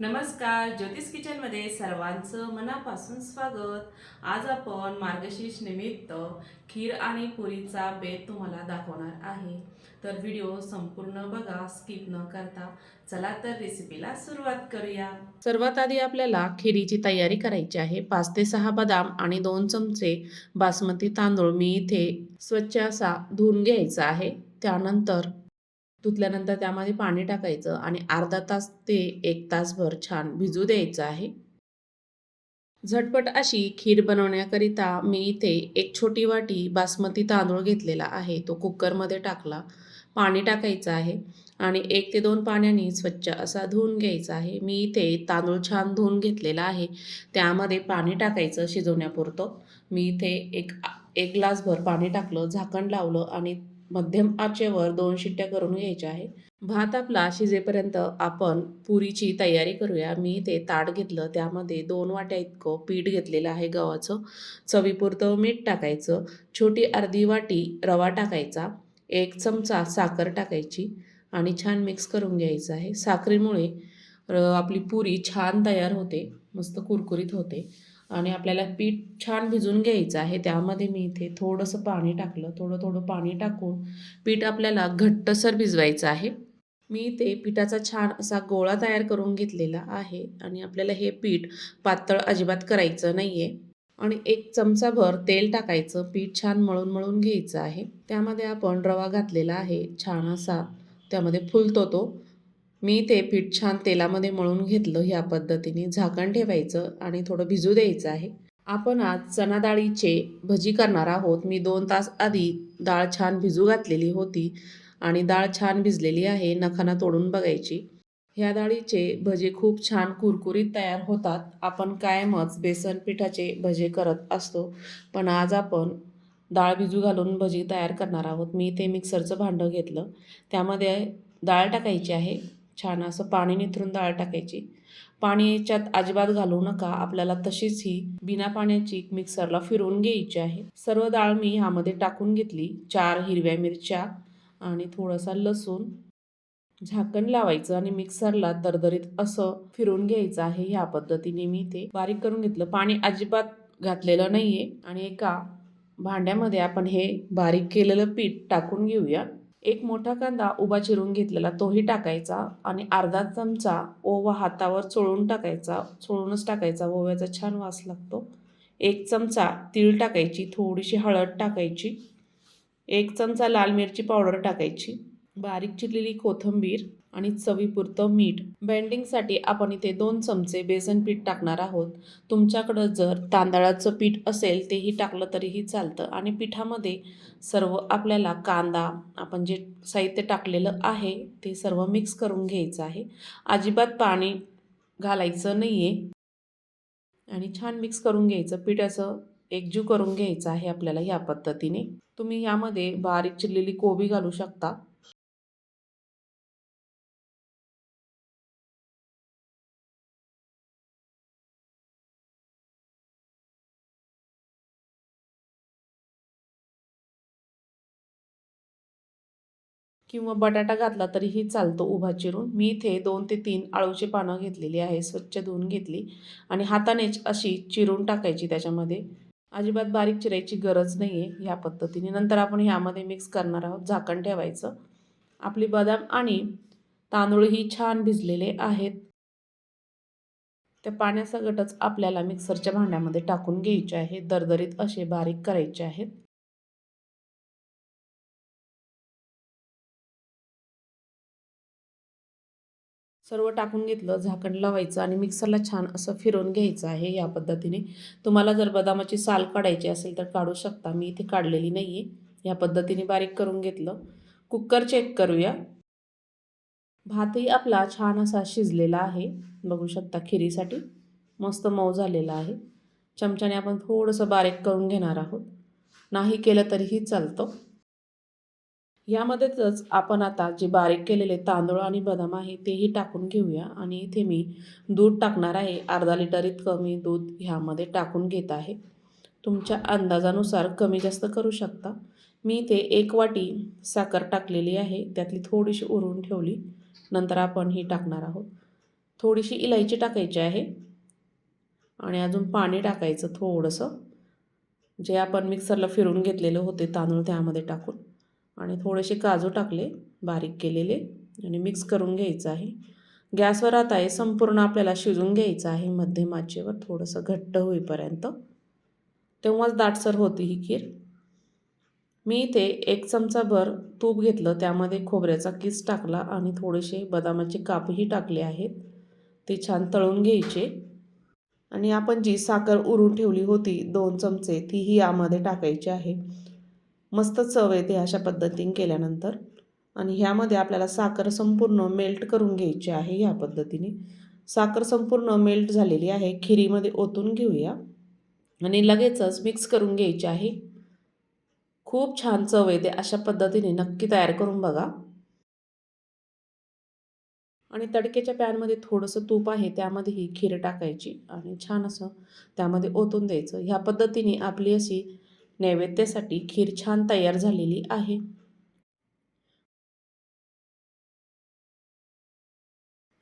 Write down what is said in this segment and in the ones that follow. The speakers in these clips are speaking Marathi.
नमस्कार ज्योतिष किचनमध्ये सर्वांचं मनापासून स्वागत. आज आपण मार्गशीर्ष निमित्त खीर आणि पुरीचा बेत तुम्हाला दाखवणार आहे. तर व्हिडिओ संपूर्ण बघा स्किप न करता. चला तर रेसिपीला सुरुवात करूया. सर्वात आधी आपल्याला खिरीची तयारी करायची आहे. पाच ते सहा बदाम आणि दोन चमचे बासमती तांदूळ मी इथे स्वच्छ असा धुवून घ्यायचा आहे. त्यानंतर धुतल्यानंतर त्यामध्ये पाणी टाकायचं आणि अर्धा तास ते एक तासभर छान भिजू द्यायचं आहे. झटपट अशी खीर बनवण्याकरिता मी इथे एक छोटी वाटी बासमती तांदूळ घेतलेला आहे. तो कुकरमध्ये टाकला. पाणी टाकायचं आहे आणि एक ते दोन पाण्याने स्वच्छ असा धुवून घ्यायचा आहे. मी इथे तांदूळ छान धुवून घेतलेला आहे. त्यामध्ये पाणी टाकायचं शिजवण्यापुरतं. मी इथे एक एक ग्लासभर पाणी टाकलं झाकण लावलं आणि मध्यम आचेवर दोन शिट्ट्या करून घ्यायच्या आहे. भात आपला शिजेपर्यंत आपण पुरीची तयारी करूया. मी ते ताट घेतलं. त्यामध्ये दोन वाट्या इतकं पीठ घेतलेलं आहे गव्हाचं. चवीपुरतं मीठ टाकायचं. छोटी अर्धी वाटी रवा टाकायचा. एक चमचा साखर टाकायची आणि छान मिक्स करून घ्यायचं आहे. साखरेमुळे आपली पुरी छान तयार होते. मस्त कुरकुरीत होते. आणि आपल्याला पीठ छान भिजून घ्यायचं आहे. त्यामध्ये मी इथे थोडंसं पाणी टाकलं. थोडं थोडं पाणी टाकून पीठ आपल्याला घट्टसर भिजवायचं आहे. मी इथे पिठाचा छान असा गोळा तयार करून घेतलेला आहे आणि आपल्याला हे पीठ पातळ अजिबात करायचं नाही आहे आणि एक चमचाभर तेल टाकायचं. पीठ छान मळून मळून घ्यायचं आहे. त्यामध्ये आपण रवा घातलेला आहे. छान असा त्यामध्ये फुलतो तो. मी ते पीठ छान तेलामध्ये मळून घेतलं ह्या पद्धतीने. झाकण ठेवायचं आणि थोडं भिजू द्यायचं आहे. आपण आज चणा डाळीचे भजी करणार आहोत. मी दोन तास आधी डाळ छान भिजू घातलेली होती आणि डाळ छान भिजलेली आहे. नखाना तोडून बघायची. ह्या डाळीचे भजे खूप छान कुरकुरीत तयार होतात. आपण कायमच बेसन पिठाचे भजे करत असतो. पण आज आपण डाळ भिजू घालून भजी तयार करणार आहोत. मी ते मिक्सरचं भांडं घेतलं. त्यामध्ये डाळ टाकायची आहे. छान असं पाणी निथरून डाळ टाकायची. पाणी याच्यात अजिबात घालू नका. आपल्याला तशीच ही बिना पाण्याची मिक्सरला फिरवून घ्यायची आहे. सर्व डाळ मी ह्यामध्ये टाकून घेतली. चार हिरव्या मिरच्या आणि थोडासा लसूण. झाकण लावायचं आणि मिक्सरला दरदरीत असं फिरवून घ्यायचं आहे. ह्या पद्धतीने मी ते बारीक करून घेतलं. पाणी अजिबात घातलेलं नाही आहे आणि एका भांड्यामध्ये आपण हे बारीक केलेलं पीठ टाकून घेऊया. एक मोठा कांदा उभा चिरून घेतलेला तोही टाकायचा आणि अर्धा चमचा ओवा हातावर चोळून टाकायचा चोळूनच टाकायचा. ओव्याचा छान वास लागतो. एक चमचा तीळ टाकायची थोडीशी हळद टाकायची. एक चमचा लाल मिरची पावडर टाकायची. बारीक चिरलेली कोथिंबीर आणि चवीपुरतं मीठ. बेंडिंगसाठी आपण इथे दोन चमचे बेसन पीठ टाकणार आहोत. तुमच्याकडं जर तांदळाचं पीठ असेल तेही टाकलं तरीही चालतं. आणि पिठामध्ये सर्व आपल्याला कांदा आपण जे साहित्य टाकलेलं आहे ते सर्व मिक्स करून घ्यायचं आहे. अजिबात पाणी घालायचं नाही आहे आणि छान मिक्स करून घ्यायचं. पीठ असं एकजीव करून घ्यायचं आहे आपल्याला ह्या पद्धतीने. तुम्ही यामध्ये बारीक चिरलेली कोबी घालू शकता. किंवा बटाटा घातला तरीही चालतो उभा चिरून. मी इथे दोन ते तीन आळूची पानं घेतलेली आहे स्वच्छ धुवून घेतली आणि हातानेच अशी चिरून टाकायची त्याच्यामध्ये. अजिबात बारीक चिरायची गरज नाही आहे ह्या पद्धतीने. नंतर आपण ह्यामध्ये मिक्स करणार आहोत झाकण ठेवायचं. आपली बदाम आणि तांदूळही छान भिजलेले आहेत. त्या पाण्यासकटच आपल्याला मिक्सरच्या भांड्यामध्ये टाकून घ्यायचे आहे दरदरीत असे बारीक करायचे आहेत. सर्व टाकून घेतलं झाकण लावायचं आणि मिक्सरला छान असं फिरवून घ्यायचं आहे या पद्धतीने. तुम्हाला जर बदामाची साल काढायची असेल तर काढू शकता. मी इथे काढलेली नाही आहे या पद्धतीने बारीक करून घेतलं. कुकर चेक करूया. भातही आपला छान असा शिजलेला आहे. बघू शकता खिरीसाठी. मस्त मऊ झालेला आहे. चमच्याने आपण थोडंसं बारीक करून घेणार आहोत. नाही केलं तरीही चालतं. यामध्येच आपण आता जे बारीक केलेले तांदूळ आणि बदाम आहे तेही टाकून घेऊया. आणि इथे मी दूध टाकणार आहे. अर्धा लिटर इतकं मी दूध ह्यामध्ये टाकून घेत आहे. तुमच्या अंदाजानुसार कमी जास्त करू शकता. मी इथे एक वाटी साखर टाकलेली आहे. त्यातली थोडीशी उरून ठेवली. नंतर आपण ही टाकणार आहोत. थोडीशी इलायची टाकायची आहे. आणि अजून पाणी टाकायचं थोडंसं. जे आपण मिक्सरला फिरून घेतलेले होते तांदूळ त्यामध्ये टाकून. आणि थोडेसे काजू टाकले बारीक केलेले आणि मिक्स करून घ्यायचं आहे. गॅसवर आता आहे संपूर्ण आपल्याला शिजून घ्यायचं आहे. मध्यम आचेवर थोडंसं घट्ट होईपर्यंत. तेव्हाच दाटसर होती ही खीर. मी इथे एक चमचाभर तूप घेतलं. त्यामध्ये खोबऱ्याचा किस टाकला आणि थोडेसे बदामाचे कापही टाकले आहेत. ते छान तळून घ्यायचे. आणि आपण जी साखर उरून ठेवली होती दोन चमचे तीही यामध्ये टाकायची आहे. मस्त चव येते अशा पद्धतीने केल्यानंतर. आणि ह्यामध्ये आपल्याला साखर संपूर्ण मेल्ट करून घ्यायची आहे ह्या पद्धतीने. साखर संपूर्ण मेल्ट झालेली आहे. खिरीमध्ये ओतून घेऊया. आणि लगेचच मिक्स करून घ्यायची आहे. खूप छान चव येते अशा पद्धतीने नक्की तयार करून बघा. आणि तडकेच्या पॅनमध्ये थोडंसं तूप आहे त्यामध्ये ही खीर टाकायची आणि छान असं त्यामध्ये ओतून द्यायचं. ह्या पद्धतीने आपली अशी नैवेद्यासाठी खीर छान तयार झालेली आहे.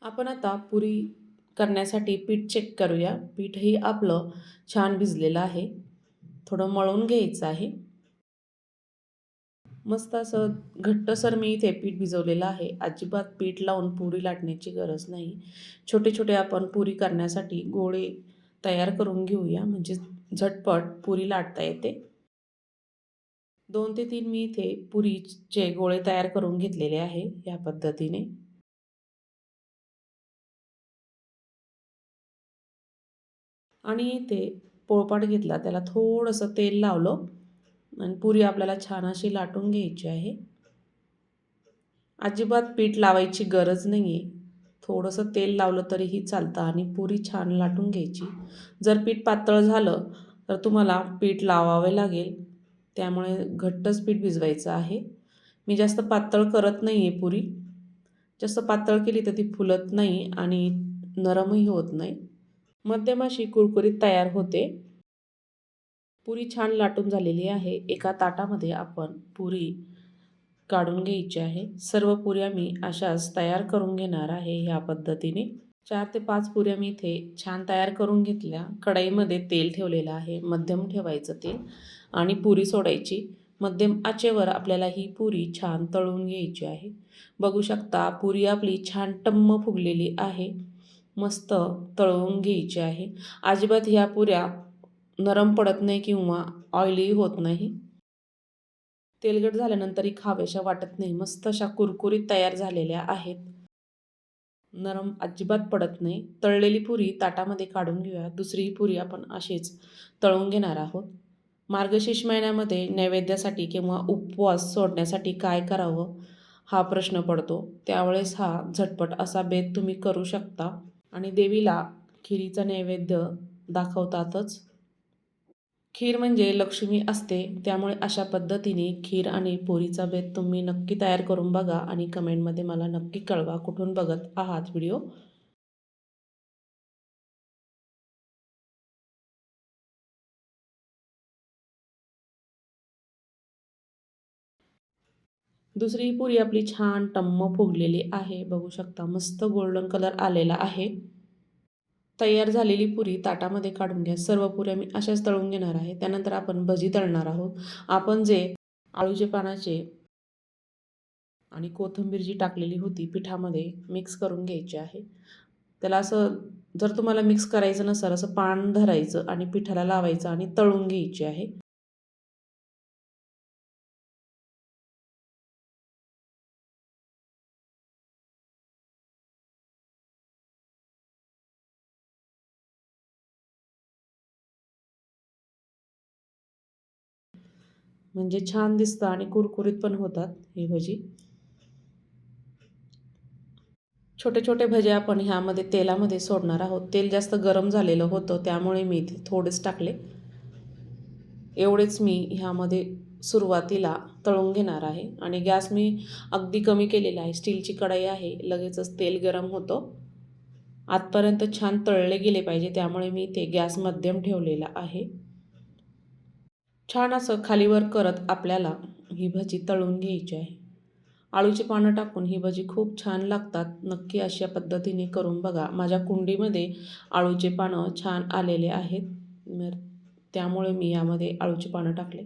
आपण आता पुरी करण्यासाठी पीठ चेक करूया. पीठही आपलं छान भिजलेलं आहे. थोडं मळून घ्यायचं आहे. मस्त असं घट्टसर मी इथे पीठ भिजवलेलं आहे. अजिबात पीठ लावून पुरी लाटण्याची गरज नाही. छोटे छोटे आपण पुरी करण्यासाठी गोळे तयार करून घेऊया. म्हणजे झटपट पुरी लाटता येते. दोन ते तीन मी इथे पुरीचे गोळे तयार करून घेतलेले आहे या पद्धतीने. आणि इथे पोळपाट घेतला त्याला थोडंसं तेल लावलं आणि पुरी आपल्याला छान अशी लाटून घ्यायची आहे. अजिबात पीठ लावायची गरज नाही आहे थोडंसं तेल लावलं तरीही चालतं आणि पुरी छान लाटून घ्यायची. जर पीठ पातळ झालं तर तुम्हाला पीठ लावावे लागेल. त्यामुळे घट्टच पीठ भिजवायचं आहे. मी जास्त पातळ करत नाही आहे पुरी. जास्त पातळ केली तर ती फुलत नाही आणि नरमही होत नाही. मध्यमाशी कुरकुरीत तयार होते. पुरी छान लाटून झालेली आहे. एका ताटामध्ये आपण पुरी काढून घ्यायची आहे. सर्व पुऱ्या मी अशाच तयार करून घेणार आहे ह्या पद्धतीने. चार ते पाच पुऱ्या मी इथे छान तयार करून घेतल्या. कढईमध्ये तेल ठेवलेलं आहे. मध्यम ठेवायचं तेल. आणि पुरी सोडायची. मध्यम आचेवर आपल्याला ही पुरी छान तळून घ्यायची आहे. बघू शकता पुरी आपली छान टम्म फुगलेली आहे. मस्त तळवून घ्यायची आहे. अजिबात ह्या पुऱ्या नरम पडत नाही किंवा ऑइली होत नाही. तेलगट झाल्यानंतरही खाव्याशा वाटत नाही. मस्त अशा कुरकुरीत तयार झालेल्या आहेत. नरम अजिबात पडत नाही. तळलेली पुरी ताटामध्ये काढून घेऊया. दुसरी पुरी आपण अशीच तळून घेणार आहोत. मार्गशीर्ष महिन्यामध्ये नैवेद्यासाठी किंवा उपवास सोडण्यासाठी काय करावं हा प्रश्न पडतो. त्यावेळेस हा झटपट असा बेत तुम्ही करू शकता. आणि देवीला खिरीचा नैवेद्य दाखवतातच. खीर म्हणजे लक्ष्मी असते. त्यामुळे अशा पद्धतीने खीर आणि पोरीचा बेत तुम्ही नक्की तयार करून बघा आणि कमेंटमध्ये मला नक्की कळवा. कुठून बघत आहात व्हिडिओ? दुसरी पुरी आपली छान टम्म फुगलेली आहे. बघू शकता मस्त गोल्डन कलर आलेला आहे. तयार झालेली पुरी ताटामध्ये काढून घ्या. सर्व पुऱ्या मी अशाच तळून घेणार आहे. त्यानंतर आपण भजी तळणार आहोत. आपण जे आळूचे पानाचे आणि कोथिंबीर जी टाकलेली होती पिठामध्ये मिक्स करून घ्यायची आहे. त्याला असं जर तुम्हाला मिक्स करायचं नसेल असं पान धरायचं आणि पिठाला लावायचं आणि तळून घ्यायची आहे. म्हणजे छान दिसतं आणि कुरकुरीत पण होतात ही भजी. छोटे छोटे भजे आपण ह्यामध्ये तेलामध्ये सोडणार आहोत. तेल जास्त गरम झालेलं होतं त्यामुळे मी ते थोडेच टाकले. एवढेच मी ह्यामध्ये सुरुवातीला तळून घेणार आहे. आणि गॅस मी अगदी कमी केलेला आहे. स्टीलची कढई आहे लगेचच तेल गरम होतं. आतपर्यंत छान तळले गेले पाहिजे त्यामुळे मी ते गॅस मध्यम ठेवलेला आहे. छान असं खालीवर करत आपल्याला ही भजी तळून घ्यायची आहे. आळूची पानं टाकून ही भजी खूप छान लागतात. नक्की अशा पद्धतीने करून बघा. माझ्या कुंडीमध्ये आळूचे पानं छान आलेले आहेत. त्यामुळे मी यामध्ये आळूची पानं टाकले.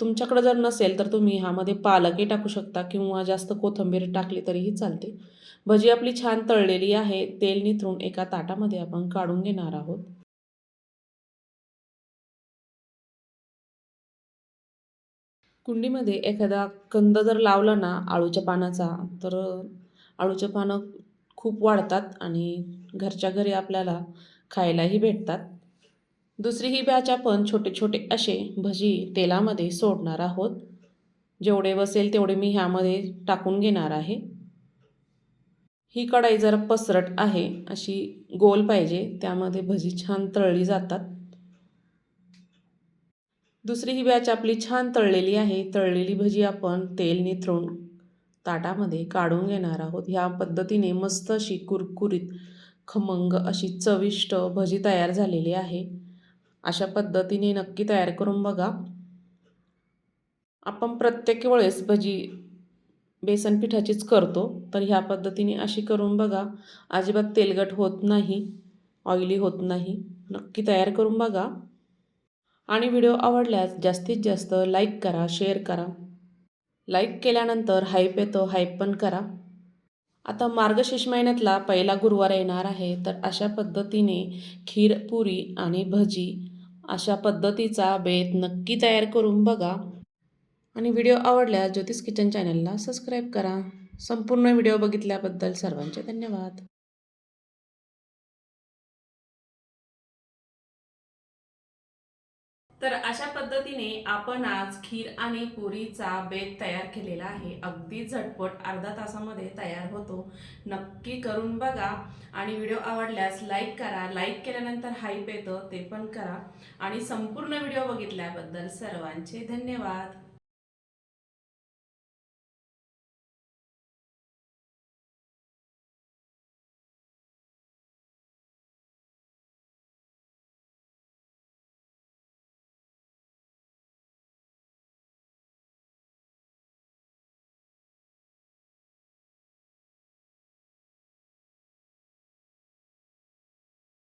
तुमच्याकडे जर नसेल तर तुम्ही ह्यामध्ये पालकही टाकू शकता किंवा जास्त कोथिंबीर टाकली तरीही चालते. भजी आपली छान तळलेली आहे. तेल निथरून एका ताटामध्ये आपण काढून घेणार आहोत. कुंडीमध्ये एखादा कंद जर लावला ना आळूच्या पानाचा तर आळूच्या पानं खूप वाढतात आणि घरच्या घरी आपल्याला खायलाही भेटतात. दुसरी ही बॅच आपण छोटे छोटे असे भजी तेलामध्ये सोडणार आहोत. जेवढे बसेल तेवढे मी ह्यामध्ये टाकून घेणार आहे. ही कढाई जरा पसरट आहे अशी गोल पाहिजे त्यामध्ये भजी छान तळली जातात. दुसरी ही बॅच आपली छान तळलेली आहे. तळलेली भजी आपण तेल निथरून ताटामध्ये काढून घेणार आहोत. ह्या पद्धतीने मस्त अशी कुरकुरीत खमंग अशी चविष्ट भजी तयार झालेली आहे. अशा पद्धतीने नक्की तयार करून बघा. आपण प्रत्येक वेळेस भजी बेसन पिठाचीच करतो. तर ह्या पद्धतीने अशी करून बघा. अजिबात तेलगट होत नाही ऑइली होत नाही. नक्की तयार करून बघा. आणि व्हिडिओ आवडल्यास जास्तीत जास्त लाईक करा शेअर करा. लाईक केल्यानंतर हाईप येतो हाईप पण करा. आता मार्गशीर्ष महिन्यातला पहिला गुरुवार येणार आहे तर अशा पद्धतीने खीर पुरी आणि भजी अशा पद्धतीचा बेत नक्की तयार करून बघा. आणि व्हिडिओ आवडल्यास ज्योतिष किचन चॅनलला सबस्क्राईब करा. संपूर्ण व्हिडिओ बघितल्याबद्दल सर्वांचे धन्यवाद. तर अशा पद्धतीने आपण आज खीर आणि पुरीचा बेत तयार केलेला आहे. अगदी झटपट अर्धा तासामध्ये तयार होतो. नक्की करून बघा आणि व्हिडिओ आवडल्यास लाईक करा. लाईक केल्यानंतर हाईप येतं ते पण करा. आणि संपूर्ण व्हिडिओ बघितल्याबद्दल सर्वांचे धन्यवाद.